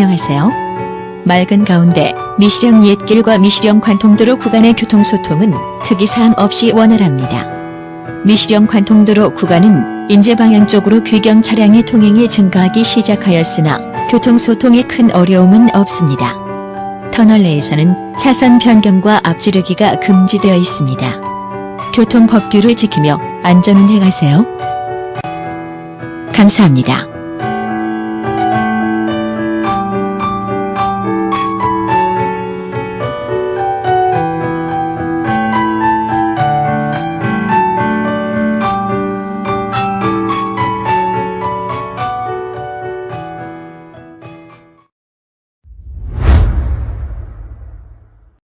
안녕하세요. 맑은 가운데 미시령 옛길과 미시령 관통도로 구간의 교통소통은 특이사항 없이 원활합니다. 미시령 관통도로 구간은 인제 방향 쪽으로 귀경 차량의 통행이 증가하기 시작하였으나 교통소통에 큰 어려움은 없습니다. 터널 내에서는 차선 변경과 앞지르기가 금지되어 있습니다. 교통법규를 지키며 안전운행하세요. 감사합니다.